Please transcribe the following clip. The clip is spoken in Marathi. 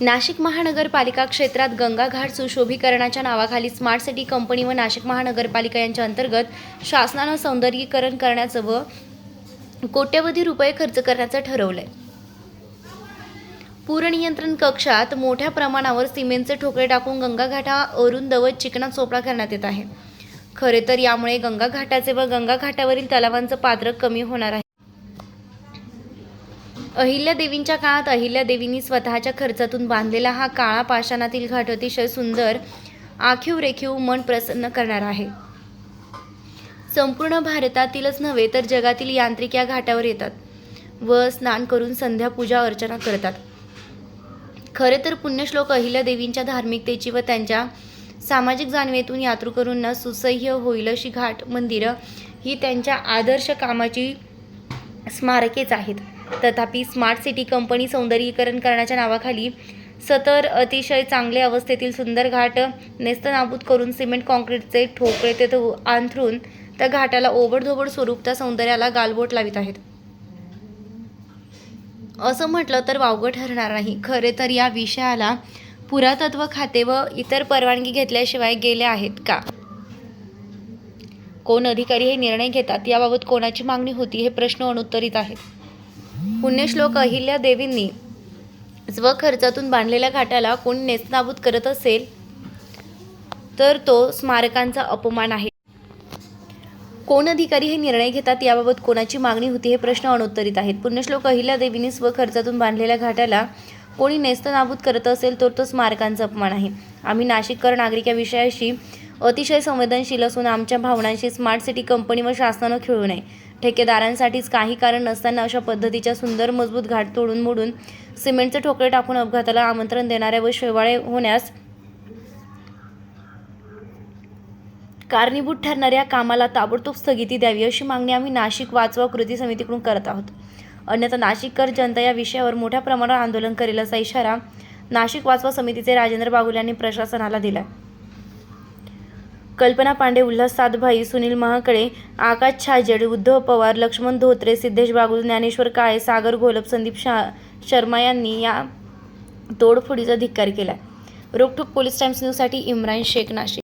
नाशिक महानगरपालिका क्षेत्रात गंगाघाट सुशोभीकरणाच्या नावाखाली स्मार्ट सिटी कंपनी व नाशिक महानगरपालिका यांच्या अंतर्गत शासनानं सौंदर्यीकरण करण्याचं व कोट्यवधी रुपये खर्च करण्याचं ठरवलंय. पूरनियंत्रण कक्षात मोठ्या प्रमाणावर सिमेंटचे ठोकळे टाकून गंगाघाटावरून दवत चिकना चोपडा करण्यात येत आहे. खरे तर यामुळे गंगाघाटाचे व गंगाघाटावरील तलावांचं पात्र कमी होणार आहे. अहिल्यादेवींच्या काळात अहिल्यादेवींनी स्वतःच्या खर्चातून बांधलेला हा काळा पाषाणातील घाट अतिशय सुंदर आखीव रेखीव मन प्रसन्न करणार आहे. संपूर्ण भारतातीलच नव्हे तर जगातील यांत्रिक या घाटावर येतात व स्नान करून संध्या पूजा अर्चना करतात. खरे तर पुण्यश्लोक अहिल्यादेवींच्या धार्मिकतेची व त्यांच्या सामाजिक जाणवेतून यात्रेकरूंना सुसह्य होईल अशी घाट मंदिरं ही त्यांच्या आदर्श कामाची स्मारकेच आहेत. तथापि स्मार्ट सिटी कंपनी सौंदर्यीकरण करण्याच्या नावाखाली सतर अतिशय चांगल्या अवस्थेतील सुंदर घाट नेस्तनाबूत करून सिमेंट कॉन्क्रीटचे ठोकळे तेथे अंथरून त्या घाटाला ओबडधोबड स्वरूप त्या सौंदर्याला गालबोट लावित आहेत. असं म्हटलं तर वावगं ठरणार नाही. खरे तर या विषयाला पुरातत्व खाते व इतर परवानगी घेतल्याशिवाय गेले आहेत का? कोण अधिकारी हे निर्णय घेतात? याबाबत कोणाची मागणी होती हे प्रश्न अनुत्तरित आहेत. पुण्यश्लोक अहिल्या देवींनी स्वखर्चातून बांधलेल्या घाटाला कोणी नेस्तनाबूत करत असेल तर तो स्मारकांचा अपमान आहे. कोण अधिकारी हे निर्णय घेतात याबाबत कोणाची मागणी होती हे प्रश्न अनुत्तरित आहेत. पुण्यश्लोक अहिल्या देवींनी स्वखर्चातून बांधलेल्या घाटाला कोणी नेस्तनाबूत करत असेल तर तो स्मारकांचा अपमान आहे. आम्ही नाशिककर नागरिक या विषयाशी अतिशय संवेदनशील असून आमच्या भावनांशी स्मार्ट सिटी कंपनी व शासनानं खेळू नये. ठेकेदारांसाठीच काही कारण नसताना अशा पद्धतीच्या सुंदर मजबूत घाट तोडून मोडून सिमेंटचे ठोकळे टाकून अपघाताला आमंत्रण देणाऱ्या व शेवाळे होण्यास कारणीभूत ठरणाऱ्या कामाला ताबडतोब स्थगिती द्यावी अशी मागणी आम्ही नाशिक वाचवा कृती समितीकडून करत आहोत. अन्यथा नाशिककर जनता या विषयावर मोठ्या प्रमाणावर आंदोलन करेल असा इशारा नाशिक वाचवा समितीचे राजेंद्र बागुल यांनी प्रशासनाला दिला कल्पना पांडे उल्हास सातभाई सुनील महाकडे आकाश छाजेड उद्धव पवार लक्ष्मण धोत्रे सिद्धेश बागुल ज्ञानेश्वर काळे सागर घोलप संदीप शा शर्मा यांनी या तोडफोडीचा धिक्कार केला. रोकठोक पोलीस टाइम्स न्यूजसाठी इम्रान शेख नाशिक.